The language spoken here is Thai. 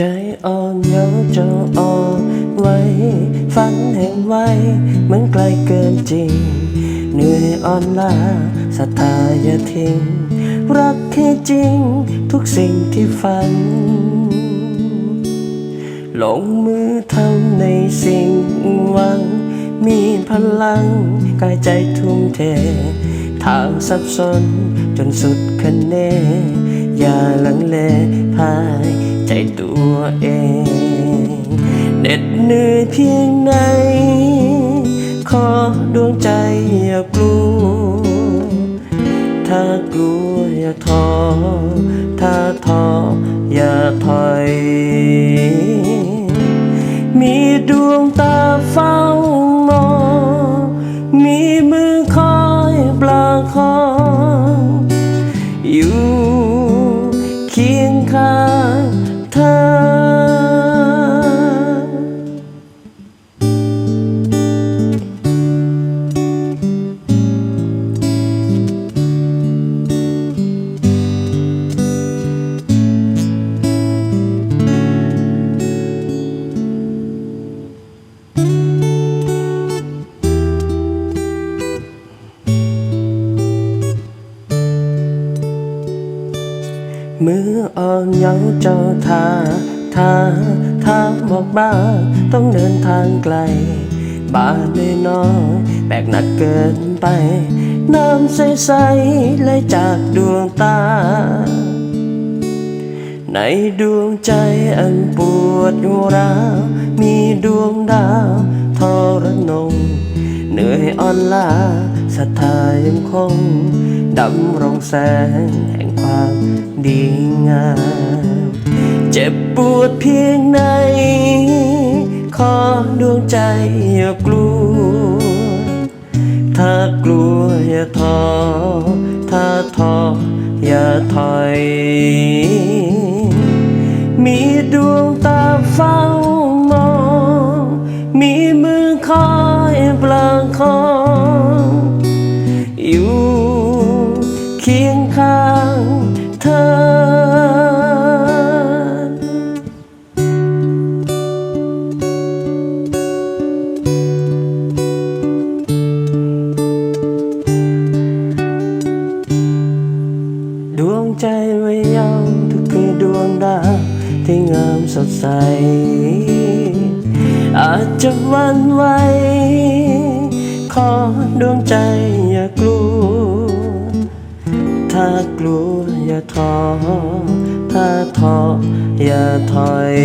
ใจอ่อนเหงาจะอ่อนไหวฝันแห่งไว้เหมือนไกลเกินจริง เหนื่อยอ่อนล้าศรัทธาอย่าทิ้ง รักให้จริงทุกสิ่งที่ฝัน ลงมือทำในสิ่งหวัง มีพลังกายใจทุ่มเท ทางสับสนจนสุดคะเน อย่าลังเลพาย ใจตัวเองเหน็ดเหนื่อยเพียงไหน ขอดวงใจอย่ากลัว ถ้ากลัวอย่าท้อ ถ้าท้ออย่าถอย มีดวงตา มืออ่อนเยาว์เจ้าทาทาทาบอกบ้า ต้องเดินทางไกลบ้านน้อยแบกหนักเกินไป น้ำใสๆไหลจากดวงตา ในดวงใจอันปวดร้าวมีดวงดาวทรนงเหนื่อยอ่อนล้าศรัทธายังคงดำรงแสง แห่งความดีงาม เจ็บปวดเพียงไหน ขอดวงใจอย่ากลัว ถ้ากลัวอย่าท้อ ถ้าท้ออย่าถอย มีดวงตาเฝ้ามอง มีมือคอยประคองอยู่เคียงข้าง ใจไว้ยาวทุกคือดวงดาวที่งามสดใส อาจจะวันไหวขอดวงใจอย่ากลัว ถ้ากลัวอย่าท้อ ถ้าท้ออย่าถอย